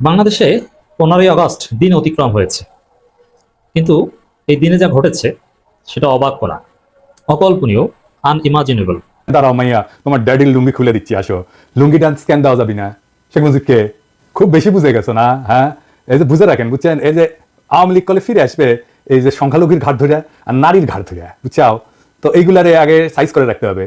বাংলাদেশে পনেরোই আগস্ট দিন অতিক্রম হয়েছে। কিন্তু এই দিনে যা ঘটেছে, সেটা অবাক করা, অকল্পনীয় আনইমাজিনেবল দাঁড়াও মাইয়া, তোমার ড্যাডির লুঙ্গি খুলে দিচ্ছি, আসো। লুঙ্গি ডান্স কেন দেওয়া যাবি না। শেখ মুজিবকে খুব বেশি বুঝে গেছো না? হ্যাঁ? এই যে বুঝে রাখেন, বুঝছেন? এই যে আওয়ামী লীগ কলে ফিরে আসবে, এই যে সংখ্যালঘুর ঘাট ধরে আর নারীর ঘাট ধরে, বুঝছাও? তো এইগুলারে আগে সাইজ করে রাখতে হবে।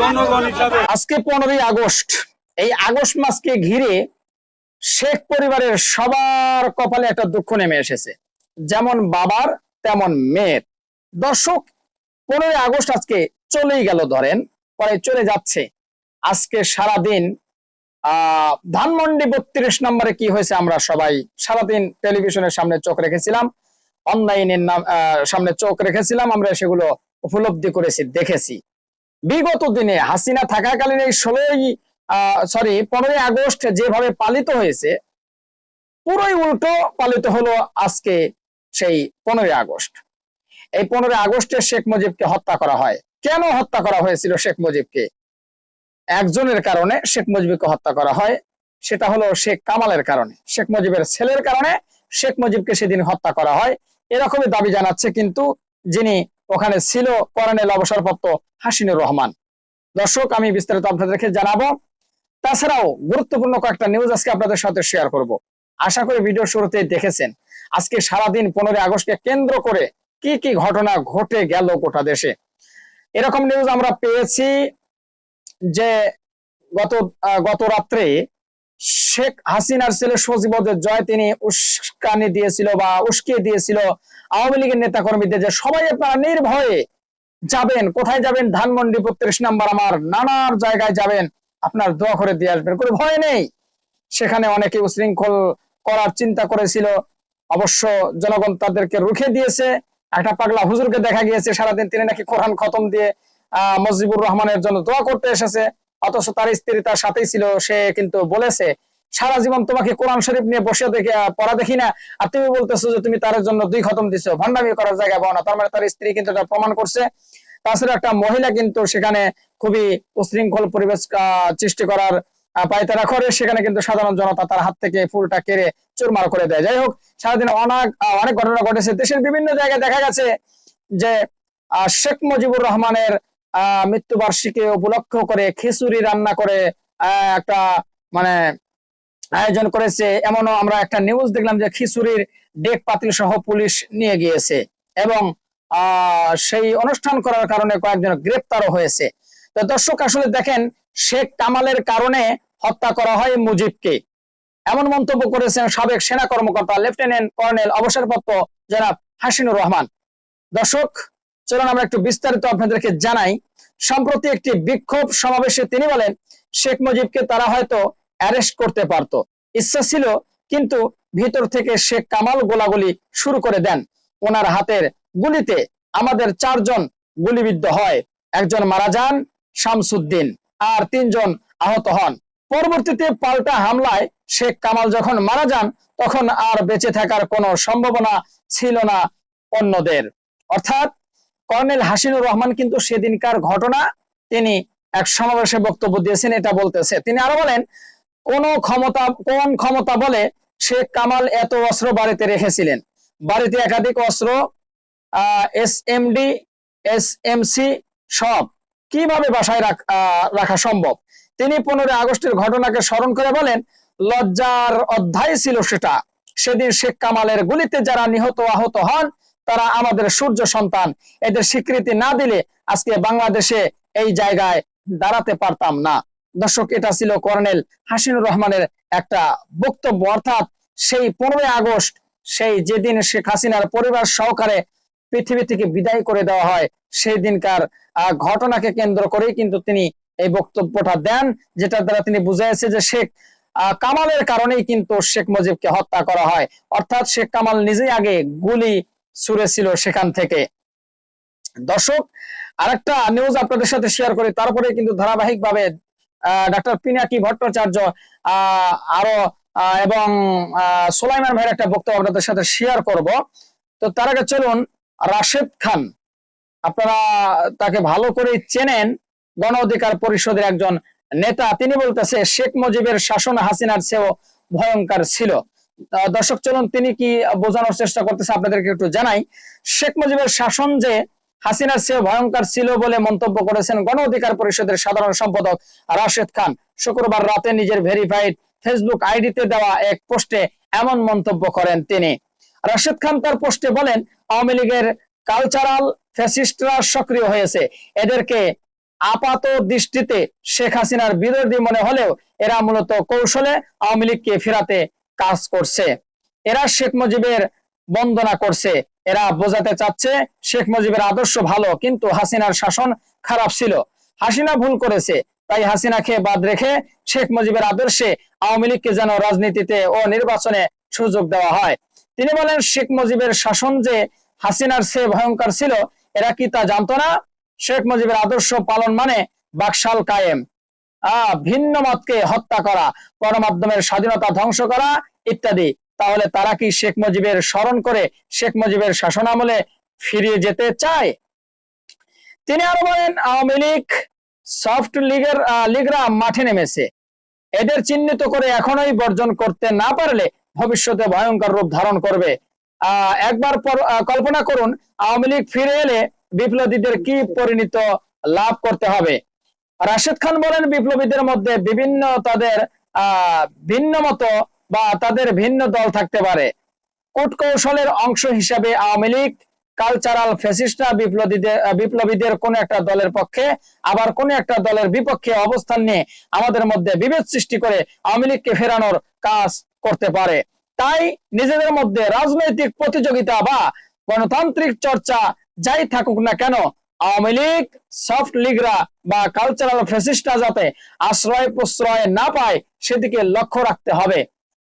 জনগণ হিসাবে। আজকে পনেরোই আগস্ট এই আগস্ট মাসকে ঘিরে শেখ পরিবারের সবার কপালে একটা দুঃখ নেমে এসেছে। যেমন বাবার তেমন মেয়ের। দর্শক পনেরোই আগস্ট আজকে চলেই গেল ধরেন পরে চলে যাচ্ছে। আজকে সারাদিন ধানমন্ডি বত্রিশ নম্বরে কি হয়েছে আমরা সবাই সারাদিন টেলিভিশনের সামনে চোখ রেখেছিলাম, অনলাইনের নাম সামনে চোখ রেখেছিলাম, আমরা সেগুলো উপলব্ধি করেছি, দেখেছি। বিগত দিনে হাসিনা থাকাকালীন এই ষোলোই সরি, পনেরোই আগস্ট যেভাবে পালিত হয়েছে, পুরোই উল্টো পালিত হলো আজকে সেই পনেরোই আগস্ট। এই পনেরোই আগস্টে শেখ মুজিবকে হত্যা করা হয়। কেন হত্যা করা হয়েছিল শেখ মুজিবকে? একজনের কারণে শেখ মুজিবকে হত্যা করা হয়। সেটা হলো শেখ কামালের কারণে। শেখ মুজিবের ছেলের কারণে শেখ মুজিবকে সেদিন হত্যা করা হয়। এরকমই দাবি জানাচ্ছে কিন্তু যিনি ওখানে ছিল কর্নেল অবসরপ্রাপ্ত হাসিনুর রহমান। দর্শক, আমি বিস্তারিত আপনাদেরকে জানাব। তাছাড়াও গুরুত্বপূর্ণ কয়েকটা নিউজ আজকে আপনাদের সাথে শেয়ার করব। আশা করি ভিডিও শুরুতে দেখেছেন। আজকে সারাদিন পনেরোই আগস্টকে কেন্দ্র করে কি কি ঘটনা ঘটে গেল গোটা দেশে। এরকম নিউজ আমরা পেয়েছি। যে গত গত রাত্রে শেখ হাসিনার ছেলে সজীবদের জয় তিনি উস্কানি দিয়েছিল বা উস্কিয়ে দিয়েছিল আওয়ামী লীগের নেতা কর্মীদের যে সবাই আপনারা নির্ভয়ে যাবেন, কোথায় যাবেন? ধানমন্ডি বত্রিশ নাম্বার আমার নানার জায়গায় যাবেন। আপনার দোয়া করে দিয়ে আসবেন। কোনো ভয় নেই। সেখানে অনেকে উশৃঙ্খল করার চিন্তা করেছিল। অবশ্য জনগণ তাদেরকে রুখে দিয়েছে। একটা পাগলা হুজুরকে দেখা গিয়েছে, সারাদিন তিনি নাকি কোরআন খতম দিয়ে মজিবুর রহমানের জন্য দোয়া করতে এসেছে। অথচ তার স্ত্রী তার সাথেই ছিল। সে কিন্তু বলেছে, সারা জীবন তোমাকে কোরআন শরীফ নিয়ে বসে দেখে পড়া দেখি না। আর তুমি বলতেছো যে তুমি তার জন্য দুই খতম দিছো। ভণ্ডামি করার জায়গায় পাও না। তার মানে তার স্ত্রী কিন্তু এটা প্রমাণ করছে। তাছাড়া একটা মহিলা কিন্তু সেখানে খুবই উশৃঙ্খল পরিবেশ সৃষ্টি করার পায়তারা করে। সেখানে কিন্তু সাধারণ জনতা তার হাত থেকে ফুলটা কেড়ে চুরমার করে দেয়। যাই হোক, সারাদিন অনেক অনেক ঘটনা ঘটেছে। দেশের বিভিন্ন জায়গায় দেখা গেছে যে শেখ মুজিবুর রহমানের মৃত্যুবার্ষিকী উপলক্ষ করে খিচুড়ি রান্না করে একটা মানে আয়োজন করেছে। এমনও আমরা একটা নিউজ দেখলাম যে খিচুড়ির ডেক পাতিল সহ পুলিশ নিয়ে গিয়েছে এবং সেই অনুষ্ঠান করার কারণে কয়েকজন গ্রেপ্তারও হয়েছে। তো দর্শক, আসলে দেখেন, শেখ কামালের কারণে হত্যা করা হয় মুজিবকে। এমন মন্তব্য করেছেন সাবেক সেনা কর্মকর্তা লেফটেন্যান্ট কর্নেল অবসরপ্রাপ্ত জনাব হাসিনুর রহমান। দর্শক চলুন আমরা একটু বিস্তারিত আপনাদেরকে জানাই। সম্প্রতি একটি বিক্ষোভ সমাবেশে তিনি বলেন, শেখ মুজিবকে তারা হয়তো অ্যারেস্ট করতে পারত। ইচ্ছা ছিল, কিন্তু ভিতর থেকে শেখ কামাল গোলাগুলি শুরু করে দেন। ওনার হাতের গুলিতে আমাদের চারজন গুলিবিদ্ধ হয়। একজন মারা যান, শামসুদ্দিন, আর তিনজন আহত হন। পরবর্তীতে পাল্টা হামলায় শেখ কামাল যখন মারা যান, তখন আর বেঁচে থাকার কোনো সম্ভাবনা ছিল না অন্যদের। অর্থাৎ কর্নেল হাসিনুর রহমান কিন্তু সেদিনকার ঘটনা তিনি এক সমাবেশে বক্তব্য দিয়েছেন, এটা বলতেছে। তিনি আরও বলেন, কোন ক্ষমতা কোন ক্ষমতা বলে শেখ কামাল এত অস্ত্র বাড়িতে রেখেছিলেন? বাড়িতে একাধিক অস্ত্র এস এমডি এস এমসি সব কীভাবে বাসায় রাখ- সম্ভব? তিনি পনেরোই আগস্টের ঘটনাকে স্মরণ করে বলেন, লজ্জার অধ্যায় ছিল সেটা। সেদিন শেখ কামালের গুলিতে যারা নিহত, আহত হন তারা আমাদের সূর্য সন্তান। এদের স্বীকৃতি না দিলে আজকে বাংলাদেশে এই জায়গায় দাঁড়াতে পারতাম না। দর্শক, এটা ছিল কর্নেল হাসিনুর রহমানের একটা বক্তব্য। অর্থাৎ সেই পনেরোই আগস্ট, সেই যেদিন শেখ হাসিনার পরিবার সহকারে পৃথিবী থেকে বিদায় করে দেওয়া হয়, সেই দিনকার ঘটনাকে কেন্দ্র করেই কিন্তু তিনি এই বক্তব্যটা দেন, যেটা দ্বারা তিনি বুঝাইছে যে শেখ কামালের কারণেই কিন্তু শেখ মুজিবকে হত্যা করা হয়। অর্থাৎ শেখ কামাল নিজেই আগে গুলি ছুড়েছিল সেখান থেকে। দর্শক, আরেকটা নিউজ আপনাদের সাথে শেয়ার করি, তারপরে কিন্তু ধারাবাহিক ভাবে ডাক্তার পিনাকি ভট্টাচার্য আরও এবং সুলাইমান ভাইয়ের একটা বক্তব্য আপনাদের সাথে শেয়ার করব। তো তার আগে চলুন, রাশেদ খান, আপনারা তাকে ভালো করে চেনেন, গণ অধিকার পরিষদের একজন নেতা। তিনি বলতেছে, শেখ মুজিবের শাসন হাসিনার চেয়েও ভয়ঙ্কর ছিল। দর্শক, চলুন তিনি কি বোঝানোর চেষ্টা করতেছে আপনাদেরকে একটু জানাই। শেখ মুজিবের শাসন যে হাসিনার চেয়ে ভয়ঙ্কর ছিল বলে মন্তব্য করেছেন গণ অধিকার পরিষদের সাধারণ সম্পাদক রাশেদ খান। শুক্রবার রাতে নিজের ভেরিফাইড ফেসবুক আইডিতে দেওয়া এক পোস্টে এমন মন্তব্য করেন তিনি। রাশেদ খান তার পোস্টে বলেন, আওয়ামী লীগের কালচারাল ফ্যাসিস্টরা সক্রিয় হয়েছে। এদেরকে আপাত দৃষ্টিতে শেখ হাসিনার বিরোধী মনে হলেও এরা মূলত কৌশলে আওয়ামী লীগকে ফেরাতে কাজ করছে। এরা শেখ মুজিবের বন্দনা করছে। এরা বোঝাতে চাচ্ছে শেখ মুজিবের আদর্শ ভালো, কিন্তু হাসিনার শাসন খারাপ ছিল। হাসিনা ভুল করেছে, তাই হাসিনাকে বাদ রেখে শেখ মুজিবের আদর্শে আওয়ামী লীগকে যেন রাজনীতিতে ও নির্বাচনে সুযোগ দেওয়া হয়। তিনি বলেন, শেখ মুজিবের শাসন যে হাসিনার সে ভয়ঙ্কর ছিল, এরা কি তা জানতো না? শেখ মুজিবের আদর্শ পালন মানে বাকশাল কায়েম। আহ ভিন্ন মতকে হত্যা করা, গণমাধ্যমের স্বাধীনতা ধ্বংস করা ইত্যাদি। তাহলে তারা কি শেখ মুজিবের স্মরণ করে শেখ মুজিবের শাসন আমলে ফিরিয়ে যেতে চায়? তিনি আরও বলেন, আওয়ামী লীগ, সফট লীগের লীগরা মাঠে নেমেছে। এদের চিহ্নিত করে এখনোই বর্জন করতে না পারলে ভবিষ্যতে ভয়ঙ্কর রূপ ধারণ করবে। একবার কল্পনা করুন, আওয়ামী লীগ ফিরে এলে বিপ্লবীদের কি পরিণত লাভ করতে হবে? রাশেদ খান বলেন, বিপ্লবীদের মধ্যে বিভিন্ন তাদের, আহ ভিন্ন মতো বা তাদের ভিন্ন দল থাকতে পারে। কূটকৌশলের অংশ হিসাবে আওয়ামী লীগ কালচারাল ফ্যাসিস্টরা বিপ্লবীদের বিপ্লবীদের কোন একটা দলের পক্ষে, আবার কোন একটা দলের বিপক্ষে অবস্থান নিয়ে আমাদের মধ্যে বিভেদ সৃষ্টি করে আওয়ামী লীগকে ফেরানোর কাজ করতে পারে। তাই নিজেদের মধ্যে রাজনৈতিক প্রতিযোগিতা বা গণতান্ত্রিক চর্চা যাই থাকুক না কেন, আওয়ামী লীগ সফট লীগরা বা কালচারাল ফ্যাসিস্টরা যাতে আশ্রয় প্রশ্রয় না পায়, সেদিকে লক্ষ্য রাখতে হবে।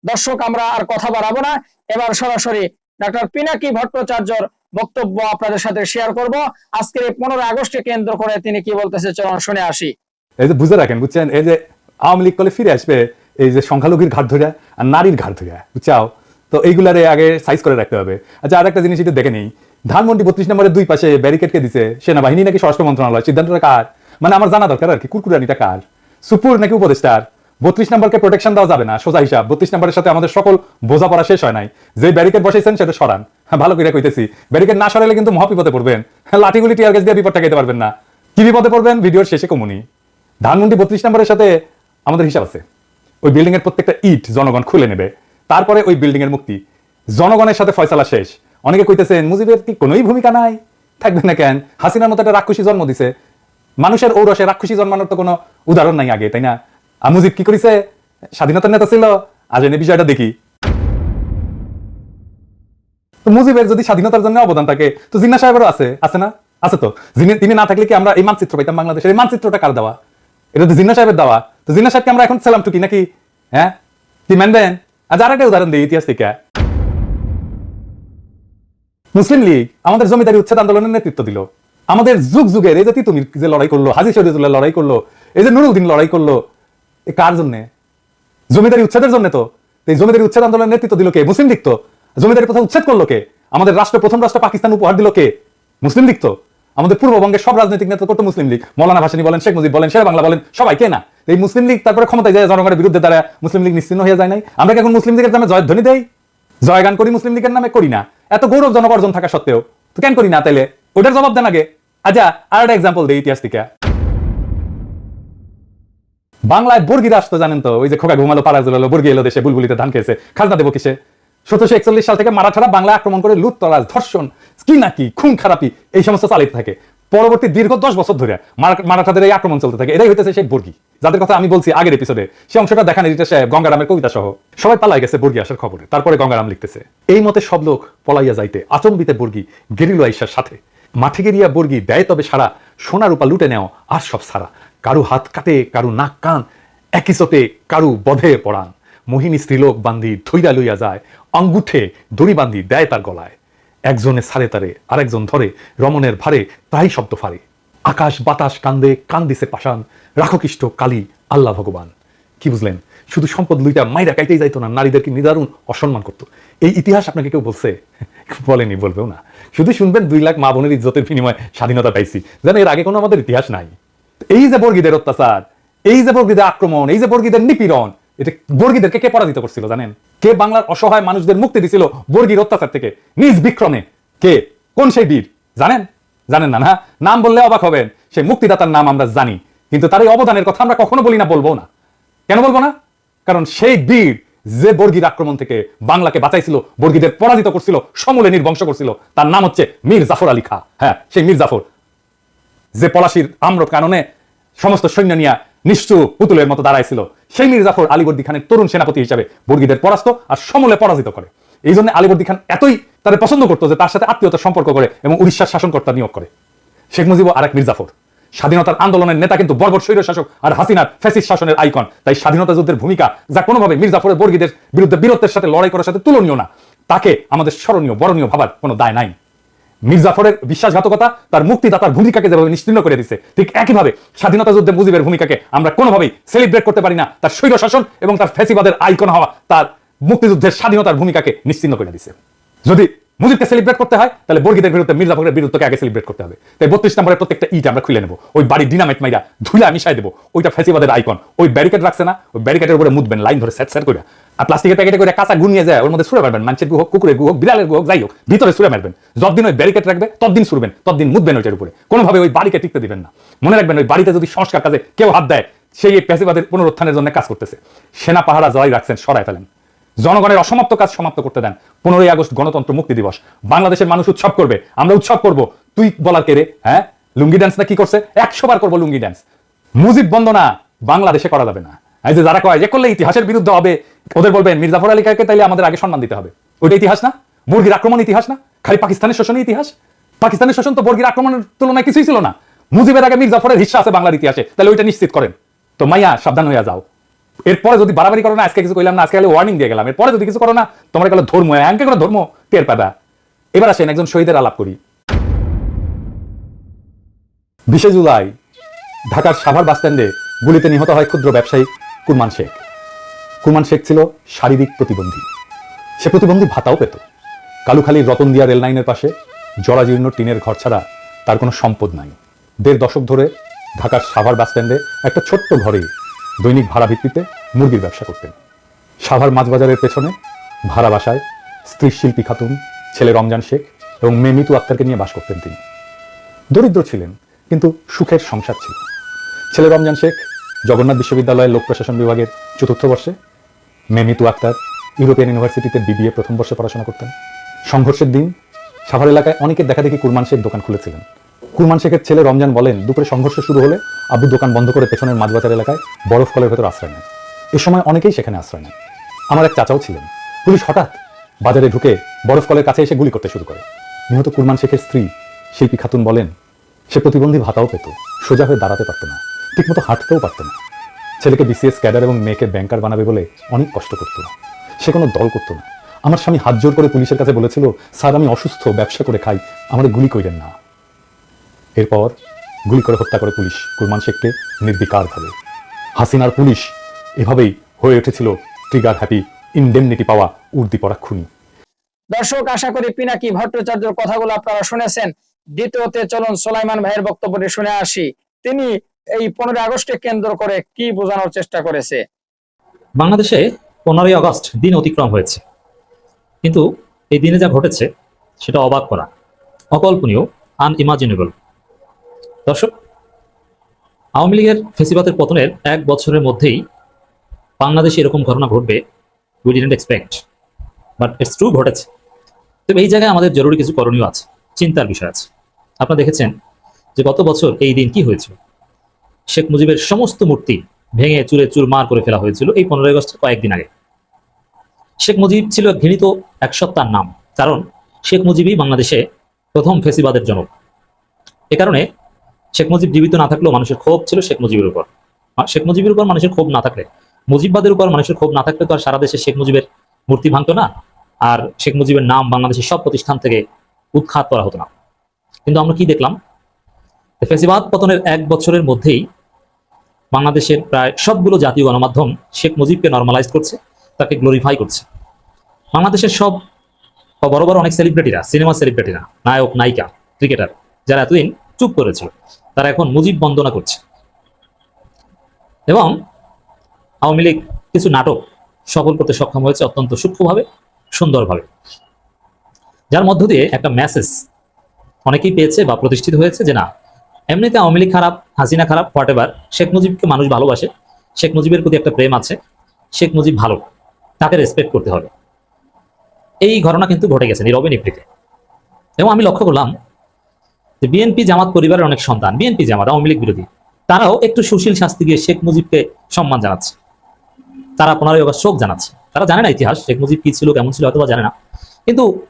দর্শক, আমরা আর কথা বাড়াবো না। এবার সরাসরি ডক্টর পিনাকি ভট্টাচার্যর বক্তব্য আপনাদের সাথে শেয়ার করব। আজকের এই পনেরোই আগস্টকে কেন্দ্র করে তিনি কি বলতেছে চলুন শুনে আসি। এই যে বুঝে রাখেন, বুঝছেন? এই যে আওয়ামী লীগ করলে ফিরে আসবে, এই যে সংখ্যালঘুর ঘাট ধরে আর নারীর ঘাট ধরে, বুঝছাও? তো এইগুলারে আগে সাইজ করে রাখতে হবে। আচ্ছা আর একটা জিনিস একটু দেখে নেই। ধানমন্ডি বত্রিশ নম্বরের দুই পাশে ব্যারিকেডকে দিছে সেনাবাহিনী নাকি স্বরাষ্ট্র মন্ত্রণালয়? সিদ্ধান্তটা কার? মানে আমার জানা দরকার আর কি, কুরকুরানিটা কার? সুপুর নাকি উপদেষ্টার? বত্রিশ নম্বরকে প্রোটেকশন দেওয়া যাবে না, সোজা হিসাব। বত্রিশ নম্বরের সাথে আমাদের সকল বোঝাপড়া শেষ হয় নাই। যে ব্যারিকেড বসাইছেন সেটা সরান। হ্যাঁ ভালো করে কইতেছি। ব্যারিকেড না সরাইলে কিন্তু মহাবিপদে পড়বেন। হ্যাঁ লাঠিগুলি টিয়ার গাছ দিয়ে বিপদ ঠেকাইতে পারবেন না। কি বিপদে পড়বেন? ভিডিওর শেষে কমুনি। ধানমন্ডি বত্রিশ নম্বরের সাথে আমাদের হিসাব আছে। ওই বিল্ডিং এর প্রত্যেকটা ইট জনগণ খুলে নেবে। তারপরে ওই বিল্ডিং এর মুক্তি। জনগণের সাথে ফয়সালা শেষ। অনেকে কইতেছেন, মুজিবের কি কোনোই ভূমিকা নাই? থাকবে না কেন? হাসিনার মতো একটা রাক্ষসী জন্ম দিছে। মানুষের ঔরসে রাক্ষসী জন্মানোর তো কোনো উদাহরণ নাই আগে, তাই না? আর মুজিব কি করেছে স্বাধীনতার নেতা ছিল আজ এনে বিষয়টা দেখি। তো মুজিবের যদি স্বাধীনতার জন্য অবদান থাকে, তো জিন্না সাহেবেরও আছে আছে না? আছে তো? তিনি না থাকলে কি আমরা এই মানচিত্র পাইতাম বাংলাদেশের এই মানচিত্রটা কার দেওয়া এটা তো জিন্না সাহেবের দেওয়া তো জিন্না সাহেবকে আমরা এখন সালাম টুকি নাকি? হ্যাঁ? কি মানবেন আজ আর একটা উদাহরণ দিই ইতিহাস থেকে মুসলিম লীগ আমাদের জমিদারি উচ্ছেদ আন্দোলনের নেতৃত্ব দিল। আমাদের যুগ যুগের এই যে তিতুমির যে লড়াই করল, হাজি শরীয়তুল্লাহ লড়াই করল, এই যে নুরুদ্দিন লড়াই করল কার জন্য? জমিদারি উচ্ছেদের জন্য তো। এই জমিদারি উচ্ছেদ আন্দোলনের নেতৃত্ব দিল কে? মুসলিম লীগ তো। জমিদারি প্রথা উচ্ছেদ করল কে? আমাদের রাষ্ট্র, প্রথম রাষ্ট্র পাকিস্তান উপহার দিল কে? মুসলিম লীগ তো। আমাদের পূর্ববঙ্গের সব রাজনৈতিক নেতা করতো মুসলিম লীগ। মৌলানা ভাসানী বলেন, শেখ মুজিব বলেন, শের বাংলা বলেন, সবাই, কে না? এই মুসলিম লীগ তারপরে ক্ষমতায় যায়, জনগণের বিরুদ্ধে দ্বারা মুসলিম লীগ নিশ্চিন্ন হয়ে যায় নাই। আমরা এখন মুসলিম লীগের নামে জয়ধ্বনি দেই? জয়গান করি মুসলিম লীগের নামে? করি না। এত গৌরবজনক অর্জন থাকা সত্ত্বেও। তো কেন করি না তাইলে? ওটার জবাব দেন আগে। আচ্ছা আর একটা এক্সাম্পল দেই ইতিহাস থেকে। বাংলায় বর্গিরা আসতো জানেন তো, ওই যে খোকা ঘুমালো পাড়া জুলালো বর্গি এলো দেশে, বুলবুলিতে ধান খেয়েছে, খাজনা দেবো কিসে? সতেরোশো একচল্লিশ সাল থেকে মারাঠারা বাংলা আক্রমণ করে লুটতরাজ ধর্ষণ, কি নাকি খুন, খারাপি, এই সমস্ত চালিত থাকে। পরবর্তী দীর্ঘ দশ বছর ধরে মারাঠাদের এই আক্রমণ চলতে থাকে। এটাই হইতেছে সেই বর্গি। যাদের কথা আমি বলছি আগের এপিসোডে সে অংশটা দেখান এডিটর সাহেব গঙ্গারামের কবিতা সহ সবাই পালাই গেছে বর্গি আসার খবরে। তারপরে গঙ্গারাম লিখতেছে, এই মতে সব লোক পলাইয়া যাইতে আচম্বিতে বর্গি গেরিল আইসার সাথে। মাঠে গেরিয়া বর্গি দেয় তবে সারা সোনা রূপা লুটে নেও, আর সব সারা কারু হাত কাটে, কারু নাক কান, একই চোটে কারু বধে পড়ান মোহিনী স্ত্রীলোক বান্ধি ধৈরা লইয়া যায় অঙ্গুঠে দড়ি বান্ধি দেয় তার গলায়। একজনে সারে তারে, আরেকজন ধরে, রমণের ভারে তাই শব্দ ফারে আকাশ বাতাস কান্দে, কান্দিছে পাষাণ, রাখকিষ্ট কালী, আল্লাহ ভগবান। কি বুঝলেন? শুধু সম্পদ লুইটা মাইরা কাইতেই যাইতো না, নারীদেরকে নিদারুণ অসম্মান করতো। এই ইতিহাস আপনাকে কেউ বলছে? বলেনি, বলবেও না। শুধু শুনবেন দুই লাখ মা বোনের ইজ্জতের বিনিময়ে স্বাধীনতা পাইছি। যেন এর আগে কোনো আমাদের ইতিহাস নাই। এই যে বর্গীদের অত্যাচার, এই যে বর্গীদের আক্রমণ, এই যে বর্গীদের নিপীড়ন, এটা বর্গীদেরকে কে পরাজিত করছিল জানেন? কে বাংলার অসহায় মানুষদের মুক্তি দিছিল বর্গীর অত্যাচার থেকে? নিজ বিক্রমে। কে? কোন সেই বীর? জানেন? জানেন না না? নাম বললে অবাক হবেন। সেই মুক্তিদাতার নাম আমরা জানি। কিন্তু তার এই অবদানের কথা আমরা কখনো বলি না, বলব না। কেন বলব না? কারণ সেই বীর যে বর্গীর আক্রমণ থেকে বাংলাকে বাঁচাইছিল, বর্গীদের পরাজিত করছিল, সমূলে নির্বংশ করছিল, তার নাম হচ্ছে মীর জাফর আলী খা। হ্যাঁ সেই মীর জাফর। যে পলাশির আম্র কাননে সমস্ত সৈন্য নিয়ে নিশ্চু পুতুলের মতো দাঁড়াইছিল। সেই মীর জাফর আলীবর্দী খানের তরুণ সেনাপতি হিসাবে বর্গীদের পরাস্ত আর সমূলে পরাজিত করে। এই জন্য আলীবর্দী খান এতই তাদের পছন্দ করতো যে তার সাথে আত্মীয়তার সম্পর্ক করে এবং উড়িষ্যার শাসনকর্তা নিয়োগ করে। শেখ মুজিব আরেক মির্জাফর। স্বাধীনতার আন্দোলনের নেতা কিন্তু বর্বর স্বৈর শাসক আর হাসিনার ফ্যাসিস্ট শাসনের আইকন। তাই স্বাধীনতা যুদ্ধের ভূমিকা যা কোনোভাবে মির্জাফরের বর্গীদের বিরুদ্ধে বীরত্বের সাথে লড়াই করার সাথে তুলনীয় না, তাকে আমাদের স্মরণীয়, বরণীয় ভাবার কোনো দায় নাই। মির্জাফরের বিশ্বাসঘাতকতা তার মুক্তিদাতার ভূমিকাকে যেভাবে নিশ্চিন্ন করে দিচ্ছে ঠিক একইভাবে স্বাধীনতা যুদ্ধে মুজিবের ভূমিকাকে আমরা কোনোভাবেই সেলিব্রেট করতে পারি না। তার স্বৈর শাসন এবং তার ফেসিবাদের আইকন হওয়া তার মুক্তিযুদ্ধের স্বাধীনতার ভূমিকাকে নিশ্চিন্ন করে দিচ্ছে যদি মুজিবকে সেলিব্রেট করতে হয়, তাহলে বর্গীদের বিরুদ্ধে মির্জাফরের বিরুদ্ধে আগে সেলিব্রেট করতে হবে। তাই বত্রিশ নম্বরের প্রত্যেকটা ইট আমরা খুলে নেব। ওই বাড়ির ডিনামাইট মাইরা ধুলা মিশাই দেবো। ওইটা ফ্যাসিবাদের আইকন ওই ব্যারিকেড রাখছে না, ওই ব্যারিকেডের উপরে মুদবেন লাইন ধরে সেট সেট করে আর প্লাস্টিকের প্যাকেটে করে কাঁচা গুনিয়ে যায়, ওর মধ্যে সুরে মারবেন। মানুষের গুহ কুকুরের গুহ বিড়ালের গুহ যাই হোক, ভিতরে সুরে মারবেন। যতদিন ওই ব্যারিকেড রাখবে, ততদিন সুরবেন, ততদিন মুদবেন ওইটার উপরে। কোনোভাবে ওই বাড়িকে টিকতে দিবেন না। মনে রাখবেন ওই বাড়িতে যদি সংস্কার কাজে কেউ হাত দেয়, সেই এই প্যাসিবাদের পুনরুত্থানের জন্য কাজ করতেছে। সেনা পাহারা জয় রাখছেন সরাই ফেলেন। জনগণের অসমাপ্ত কাজ সমাপ্ত করতে দেন। পনেরোই আগস্ট গণতন্ত্র মুক্তি দিবস। বাংলাদেশের মানুষ উৎসব করবে। আমরা উৎসব করব। তুই বলার কে রে? হ্যাঁ? লুঙ্গি ড্যান্স না কি করছে? একশো বার করব লুঙ্গি ড্যান্স মুজিব বন্দনা বাংলাদেশে করা যাবে না। এই যে যারা কয় যে করলে ইতিহাসের বিরুদ্ধে হবে। ওদের বলবেন মির্জাফর আলী খানকে তাইলে আমাদের আগে সম্মান দিতে হবে। ওইটা ইতিহাস না? বর্গির আক্রমণ ইতিহাস না? খালি পাকিস্তানের শোষণই ইতিহাস? পাকিস্তানের শোষণ তো বর্গির আক্রমণের তুলনায় কিছুই ছিল না। মুজিবের আগে মির্জাফরের হিস্সা আছে বাংলার ইতিহাসে। তাহলে ওইটা নিশ্চিত করেন। তো মাইয়া, সাবধান হইয়া যাও। এরপরে যদি বাড়াবাড়ি করো না, আজকে কিছু কইলাম না, আজকে ওয়ার্নিং দিয়ে গেলাম। এরপরে যদি কিছু করো না, তোমার গেলে ধর্ম, এমকে কোনো ধর্ম টের পাবা। এবার আসেন একজন শহীদের আলাপ করি। বিশে জুলাই, ঢাকার সাভার বাস স্ট্যান্ডে গুলিতে নিহত হয় ক্ষুদ্র ব্যবসায়ী কুরমান শেখ। কুরমান শেখ ছিল শারীরিক প্রতিবন্ধী। সে প্রতিবন্ধী ভাতাও পেত। কালুখালীর রতনদিয়া রেল লাইনের পাশে জরাজীর্ণ টিনের ঘর ছাড়া তার কোনো সম্পদ নাই। দেড় দশক ধরে ঢাকার সাভার বাস স্ট্যান্ডে একটা ছোট্ট ঘরে দৈনিক ভাড়া ভিত্তিতে মুরগির ব্যবসা করতেন। সাভার মাছবাজারের পেছনে ভাড়া বাসায় স্ত্রী শিল্পী খাতুন, ছেলে রমজান শেখ এবং মেয়ে মিতু আক্তারকে নিয়ে বাস করতেন তিনি। দরিদ্র ছিলেন, কিন্তু সুখের সংসার ছিল। ছেলে রমজান শেখ জগন্নাথ বিশ্ববিদ্যালয়ের লোক প্রশাসন বিভাগের চতুর্থ বর্ষে, মেয়ে মিতু আক্তার ইউরোপিয়ান ইউনিভার্সিটিতে বিবিএ প্রথম বর্ষে পড়াশোনা করতেন। সংঘর্ষের দিন সাভার এলাকায় অনেকের দেখাদেখি কুরমান শেখ দোকান খুলেছিলেন। কুরমান শেখের ছেলে রমজান বলেন, দুপুরে সংঘর্ষ শুরু হলে আব্বু দোকান বন্ধ করে পেছনের মাঝবাজার এলাকায় বরফ কলের ভেতর আশ্রয় নেয় এ সময় অনেকেই সেখানে আশ্রয় নেয় আমার এক চাচাও ছিলেন। পুলিশ হঠাৎ বাজারে ঢুকে বরফ কলের কাছে এসে গুলি করতে শুরু করে। নিহত কুরমান শেখের স্ত্রী শিল্পী খাতুন বলেন, সে প্রতিবন্ধী ভাতাও পেত, সোজা হয়ে দাঁড়াতে পারতো না, ঠিকমতো হাঁটতেও পারতো না। ছেলেকে বিসিএস ক্যাডার এবং মেয়েকে ব্যাংকার বানাবে বলে অনেক কষ্ট করতো। সে কোনো দল করতো না। আমার স্বামী হাত জোর করে পুলিশের কাছে বলেছিল, স্যার, আমি অসুস্থ, ব্যবসা করে খাই, আমার গুলি কইলেন না। এরপর গুলি করে হত্যা করে পুলিশ কুরমান শেখকে নির্বিকারভাবে। হাসিনার পুলিশ এভাবেই হয়ে উঠেছিল ট্রিগার হ্যাপি ইন্ডেমনিটি পাওয়া উর্দি পড়া খুনি। দর্শক আশা করি পিনাকি ভট্টাচার্যের কথাগুলো আপনারা শুনেছেন। দ্বিতীয়তে চলুন সোলাইমান ভাইয়ের বক্তব্যটি শুনে আসি। তিনি এই পনেরোই আগস্টে কেন্দ্র করে কি বোঝানোর চেষ্টা করেছে? বাংলাদেশে পনেরোই আগস্ট দিন অতিক্রম হয়েছে। কিন্তু এই দিনে যা ঘটেছে সেটা অবাক করা। অকল্পনীয় আনইমাজিনেবল দর্শক, আওয়ামী লীগের ফেসিবাদের পতনের এক বছরের মধ্যেই বাংলাদেশে এরকম ঘটনা ঘটবে we didn't expect but it's true ঘটেছে। তবে এই জায়গায় আমাদের জরুরি কিছু করণীয় আছে, চিন্তার বিষয় আছে। আপনারা দেখেছেন যে গত বছর এই দিন কি হয়েছিল? শেখ মুজিবের সমস্ত মূর্তি ভেঙে চুরে চুরমার করে ফেলা হয়েছিল এই পনেরোই আগস্টের কয়েকদিন আগে। শেখ মুজিব ছিল ঘৃণিত এক সত্তার নাম, কারণ শেখ মুজিবই বাংলাদেশে প্রথম ফেসিবাদের জনক। এ কারণে শেখ মুজিব জীবিত না থাকলেও মানুষের ক্ষোভ ছিল শেখ মুজিবের উপর। শেখ মুজিবের উপর মানুষের ক্ষোভ না থাকলে, মুজিববাদের উপর মানুষের ক্ষোভ না থাকলে তো আর সারা দেশে শেখ মুজিবের মূর্তি ভাঙতো না, আর শেখ মুজিবের নাম বাংলাদেশের সব প্রতিষ্ঠান থেকে উৎখাত করা হতো না। কিন্তু আমরা কি দেখলাম? ফেসিবাদ পতনের এক বছরের মধ্যেই বাংলাদেশের প্রায় সবগুলো জাতীয় গণমাধ্যম শেখ মুজিবকে নর্মালাইজ করছে, তাকে গ্লোরিফাই করছে। বাংলাদেশের সব বড় বড় অনেক সেলিব্রিটিরা সিনেমা সেলিব্রিটিরা নায়ক, নায়িকা ক্রিকেটার যারা এতদিন চুপ করেছিল তারা এখন মুজিব বন্দনা করছে। এবং আওয়ামী লীগ কিছু নাটক সফল করতে সক্ষম হয়েছে অত্যন্ত সূক্ষ্মভাবে, সুন্দরভাবে। যার মধ্য দিয়ে একটা মেসেজ অনেকেই পেয়েছে বা প্রতিষ্ঠিত হয়েছে যে না, এমনিতে আওয়ামী লীগ খারাপ, হাসিনা খারাপ হোয়াট এভার শেখ মুজিবকে মানুষ ভালোবাসে, শেখ মুজিবের প্রতি একটা প্রেম আছে, শেখ মুজিব ভালো, তাকে রেসপেক্ট করতে হবে। এই ঘটনা কিন্তু ঘটে গেছে নীরবে নিভৃতে এবং আমি লক্ষ্য করলাম বিএনপি জামাত পরিবারের অনেক সন্তান বিএনপি জামাত, আওয়ামী লীগ বিরোধী, তারাও একটু সুশীল শাস্তি দিয়ে শেখ মুজিবকে সম্মান জানাচ্ছে। তারা পনেরোই অগস্ট শোক জানাচ্ছে। তারা জানে না ইতিহাস, শেখ মুজিব কি ছিল, কেমন ছিল অথবা জানে না। কিন্তু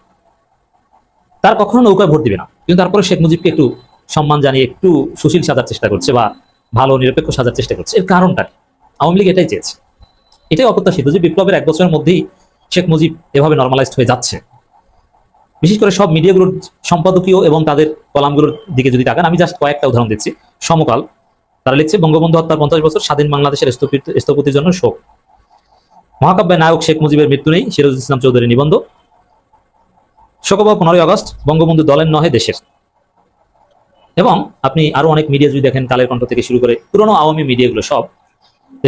তার কখনো নৌকায় ভোট দিবে না। কিন্তু তারপরে শেখ মুজিবকে একটু সম্মান জানিয়ে, একটু সুশীল সাজার চেষ্টা করছে বা ভালো, নিরপেক্ষ সাজার চেষ্টা করছে। এর কারণটা? আওয়ামী লীগ এটাই চেয়েছে। এটাই অপ্রত্যাশিত যে বিপ্লবের এক বছরের মধ্যেই শেখ মুজিব এভাবে নর্মালাইজড হয়ে যাচ্ছে। বিশেষ করে সব মিডিয়াগুলোর সম্পাদকীয় এবং তাদের কলামগুলোর দিকে যদি তাকান, আমি জাস্ট কয়েকটা উদাহরণ দিচ্ছি। সমকাল, তারা লিখছে, বঙ্গবন্ধু হত্যার পঞ্চাশ বছর স্বাধীন বাংলাদেশের স্থপতি- স্থপতির জন্য শোক। মহাকাব্যের নায়ক শেখ মুজিবের মৃত্যু নেই, সিরাজুল ইসলাম চৌধুরীর নিবন্ধ। শোকবা পনেরোই আগস্ট, বঙ্গবন্ধু দলের নহে দেশের। এবং আপনি আরও অনেক মিডিয়া যদি দেখেন, কালের কণ্ঠ থেকে শুরু করে পুরনো আওয়ামী মিডিয়াগুলো সব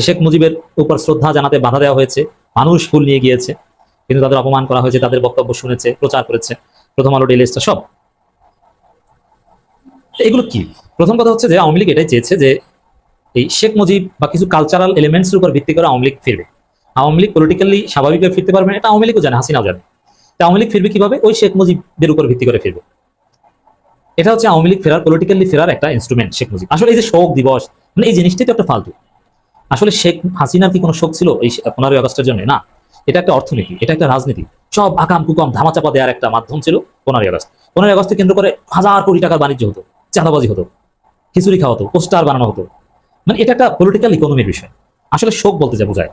শেখ মুজিবের উপর শ্রদ্ধা জানাতে বাধা দেওয়া হয়েছে, মানুষ ফুল নিয়ে গিয়েছে। কিন্তু তাদের অপমান করা হয়েছে, তাদের বক্তব্য শুনেছে, প্রচার করেছে। প্রথম আলো ডেলি সব। এগুলো কি? প্রথম কথা হচ্ছে যে আওয়ামী লীগ এটাই চেয়েছে যে এই শেখ মুজিব বা কিছু কালচারাল এলিমেন্টসের উপর ভিত্তি করে আওয়ামী লীগ ফিরবে। আওয়ামী লীগ পলিটিক্যালি স্বাভাবিকভাবে ফিরতে পারবে এটা আওয়ামী লীগও জানে, হাসিনাও জানে। তা আওয়ামী লীগ ফিরবে কীভাবে? ওই শেখ মুজিবের উপর ভিত্তি করে ফিরবে। এটা হচ্ছে আওয়ামী লীগ ফেরার পলিটিক্যালি ফেরার একটা ইনস্ট্রুমেন্ট শেখ মুজিব। আসলে এই যে শোক দিবস মানে এই জিনিসটাই তো একটা ফালতু। আসলে শেখ হাসিনার কি কোনো শোক ছিল এই পনেরোই আগস্টের জন্য? না। এটা একটা অর্থনীতি, এটা একটা রাজনীতি। সব আকাম, কুকাম, ধামাচাপা দেওয়ার একটা মাধ্যম ছিল পনেরোই আগস্ট। পনেরোই আগস্টকে কেন্দ্র করে হাজার কোটি টাকার বাণিজ্য হতো, চাঁদাবাজি হতো, খিচুড়ি খাওয়া হতো, পোস্টার বানানো হতো। মানে এটা একটা পলিটিক্যাল ইকোনমির বিষয়। আসলে শোক বলতে যা বোঝায়।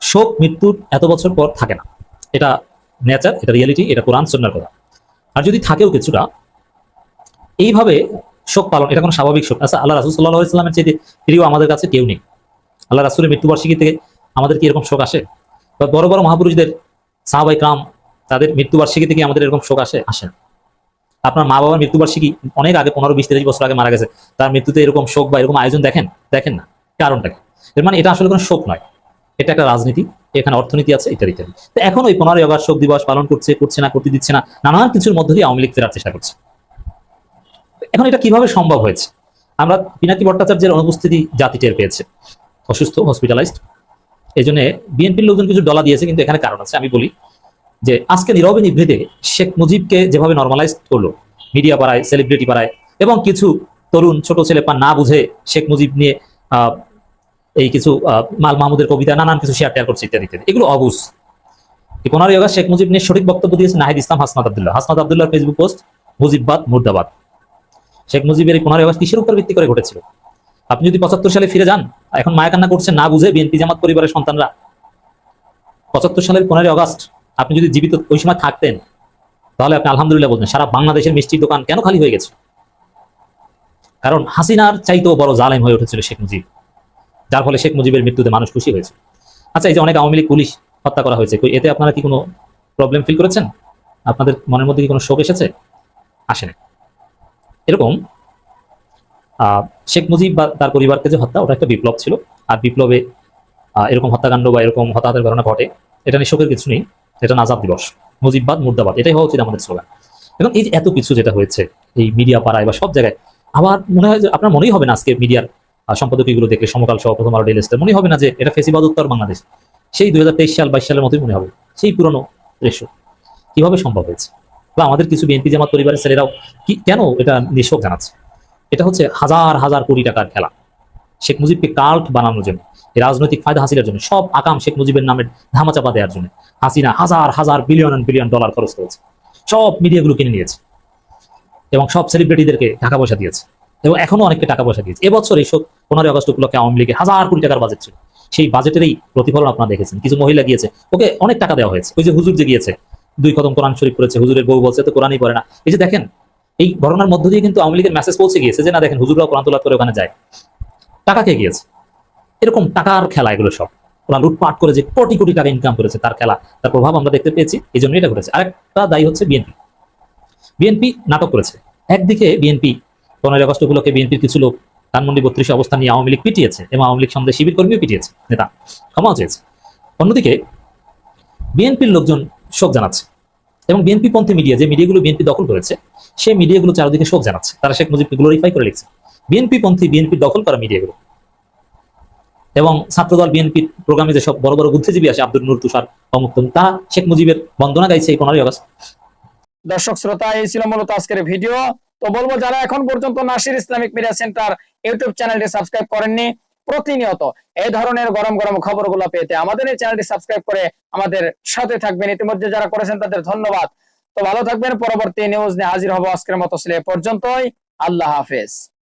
শোক মৃত্যুর এত বছর পর থাকে না। এটা নেচার এটা রিয়েলিটি এটা কোরআন সন্ন্যার কথা। আর যদি থাকেও কিছুটা, এইভাবে শোক পালন, এটা কোনো স্বাভাবিক শোক আচ্ছা আল্লাহ রাসুল সাল্লাহ ইসলামের চেয়ে প্রিয় আমাদের কাছে কেউ নেই। আল্লাহ রাসুলের মৃত্যুবার্ষিকী থেকে আমাদের কি এরকম শোক আসে? বা বড় বড় মহাপুরুষদের সাহাবাই কাম তাদের মৃত্যুবার্ষিকী থেকে আমাদের এরকম শোক আসে আসে আপনার মা বাবার মৃত্যুবার্ষিকী অনেক আগে, পনেরো, বিশ তিরিশ বছর আগে মারা গেছে। তার মৃত্যুতে এরকম শোক বা এরকম আয়োজন দেখেন? দেখেন না। কারণটা এর মানে এটা আসলে কোনো শোক নয়। এটা একটা রাজনীতি, এখানে অর্থনীতি আছে, ইত্যাদি ইত্যাদি। তো এখন ওই পনেরোই আগস্ট শোক দিবস পালন করছে করছে না, করতে দিচ্ছে না, নানান কিছুর মধ্য দিয়ে আওয়ামী লীগ ফেরার চেষ্টা করছে। এখন এটা কীভাবে সম্ভব হয়েছে? আমরা পিনাকি ভট্টাচার্যের অনুপস্থিতি জাতি টের পেয়েছে। অসুস্থ হসপিটালাইজড এই জন্য বিএনপির লোকজন কিছু ডলা দিয়েছে, কিন্তু এখানে কারণ আছে। আমি বলি যে আজকে নীরবে নিভৃতে শেখ মুজিবকে যেভাবে নর্মালাইজ করল মিডিয়া পাড়ায় সেলিব্রিটি পাড়ায় এবং কিছু তরুণ ছোট ছেলে পা না বুঝে শেখ মুজিব নিয়ে এই কিছু মাল মাহমুদের কবিতা, নানান কিছু শেয়ার টেয়ার করছে ইত্যাদি ইত্যাদি। এগুলো এই পনেরোই আগস্ট শেখ মুজিব নিয়ে সঠিক বক্তব্য দিয়েছে নাহিদ ইসলাম, হাসনাত আবদুল্লাহ। হাসনাত আবদুল্লাহ ফেসবুক পোস্ট মুজিববাদ মুর্দাবাদ। শেখ মুজিবের এই পনেরোই আগস্ট কিসের উপর ভিত্তি করে ঘটেছিল? আপনি যদি পঁচাত্তর সালে ফিরে যান এখন মায়া কান্না করছেন না বুঝে বিএনপি জামাত পরিবারের সন্তানরা। পঁচাত্তর সালের পনেরোই আগস্ট আপনি যদি জীবিত ওই সময় থাকতেন তাহলে আপনি আলহামদুলিল্লাহ বলতেন সারা বাংলাদেশের মিষ্টির দোকান কেন খালি হয়ে গেছে? কারণ হাসিনার চাইতেও বড় জালেম হয়ে উঠেছিল শেখ মুজিব যার ফলে শেখ মুজিবের মৃত্যুতে মানুষ খুশি হয়েছে। আচ্ছা এই যে অনেক আওয়ামী লীগ পুলিশ হত্যা করা হয়েছে এতে আপনারা কি কোনো প্রবলেম ফিল করেছেন? আপনাদের মনের মধ্যে কি কোনো শোক এসেছে? আসেনি। এরকম আহ, শেখ মুজিব বা তার পরিবারকে যে হত্যা, ওটা একটা বিপ্লব ছিল। আর বিপ্লবে এরকম হত্যাকাণ্ড বা এরকম হতাহতের ঘটনা ঘটে, এটা নিয়ে শোকের কিছু নেই, এটা নাজাদ দিবস, মুজিববাদ, মুর্দাবাদ, এটাই হওয়া উচিত আমাদের স্লোগান। এবং এই যে এত কিছু যেটা হয়েছে, এই মিডিয়া পাড়ায় বা সব জায়গায় আবার মনে হয় যে আপনার মনেই হবে না আজকে মিডিয়ার সম্পাদকীয়গুলো দেখলে সমকাল সহ প্রথম আলো ডেলি স্টার মনে হবে না যে এটা ফেসিবাদ উত্তর বাংলাদেশ। সেই দুই হাজার তেইশ সাল, বাইশ সালের মতোই মনে হবে, সেই পুরনো রেশো কীভাবে সম্ভব হয়েছে? বা আমাদের কিছু বিএনপি জামাত পরিবারের ছেলেরাও কি, কেন এটা নিঃশোক জানাচ্ছে? এটা হচ্ছে হাজার হাজার কোটি টাকার খেলা। শেখ মুজিবকে কাল্ট বানানোর জন্য রাজনৈতিক ফায়দা হাসিলের জন্য, সব আকাম শেখ মুজিবের নামে ধামাচাপা দেওয়ার জন্য। হাসিনা হাজার হাজার বিলিয়ন অ্যান্ড বিলিয়ন ডলার খরচ করেছে। সব মিডিয়াগুলো কিনে নিয়েছে এবং সব সেলিব্রিটিদেরকে টাকা পয়সা দিয়েছে এবং এখনও অনেককে টাকা পয়সা দিয়েছে। এবছর এই পনেরোই আগস্ট উপলক্ষে আওয়ামী লীগের হাজার কোটি টাকার বাজেট ছিল। সেই বাজেটেরই প্রতিফলন আপনারা দেখেছেন। কিছু মহিলা গিয়েছে, ওকে অনেক টাকা দেওয়া হয়েছে। ওই যে হুজুর যে গিয়েছে, দুই কদম কোরআন শরীফ করেছে হুজুরের বউ বলছে তো কোরআনই পড়ে না। এই যে দেখেন এই ঘটনার মধ্য দিয়ে কিন্তু আওয়ামী লীগের মেসেজ পৌঁছে গিয়েছে যে, না, দেখেন, হুজুররাও কোরআন তোলা করে ওখানে যায়। টাকা খেয়ে গিয়েছে। এরকম টাকার খেলা এগুলো সব। ওরা লুটপাট করে যে কোটি কোটি টাকা ইনকাম করেছে তার খেলা, তার প্রভাব আমরা দেখতে পেয়েছি, এই জন্য এটা ঘটেছে। আরেকটা দায়ী হচ্ছে বিএনপি। বিএনপি নাটক করেছে। একদিকে বিএনপি পনেরোই আগস্ট উপলক্ষে বিএনপির কিছু লোক ধানমন্ডি বত্রিশে অবস্থান নিয়ে আওয়ামী লীগ পিটিয়েছে এবং আওয়ামী লীগ সন্দেহ শিবির কর্মীও পিটিয়েছে, নেতা। ক্ষমাও চেয়েছে। অন্যদিকে বিএনপির লোকজন শোক জানাচ্ছে। এবং বিএনপি পন্থী মিডিয়া যে মিডিয়াগুলো বিএনপি দখল করেছে সেই মিডিয়াগুলো চারিদিকে শোক জানাচ্ছে। তারা শেখ মুজিবকে গ্লোরিফাই করে লিখছে। বিএনপি পন্থী বিএনপি দখল করা মিডিয়াগুলো এবং ছাত্রদল বিএনপির প্রোগ্রামে যেসব বড় বড় বুদ্ধিজীবী আছে আব্দুল নুর তুষার অমুক তমুক, তারা শেখ মুজিবের বন্দনা গাইছে এই পনেরোই আগস্ট। দর্শক শ্রোতা এই ছিল মূলত আজকের ভিডিও তো বলব যারা এখন পর্যন্ত Nasir Islamic media centre YouTube চ্যানেলটি সাবস্ক্রাইব করেননি প্রতিনিয়ত এই ধরনের গরম গরম খবরগুলো পেতে আমাদের এই চ্যানেলটি সাবস্ক্রাইব করে আমাদের সাথে থাকবেন। ইতিমধ্যে যারা করেছেন তাদের ধন্যবাদ। তো ভালো থাকবেন। পরবর্তী নিউজ নিয়ে হাজির হব আজকের মতো ছিল পর্যন্তই। আল্লাহ হাফেজ।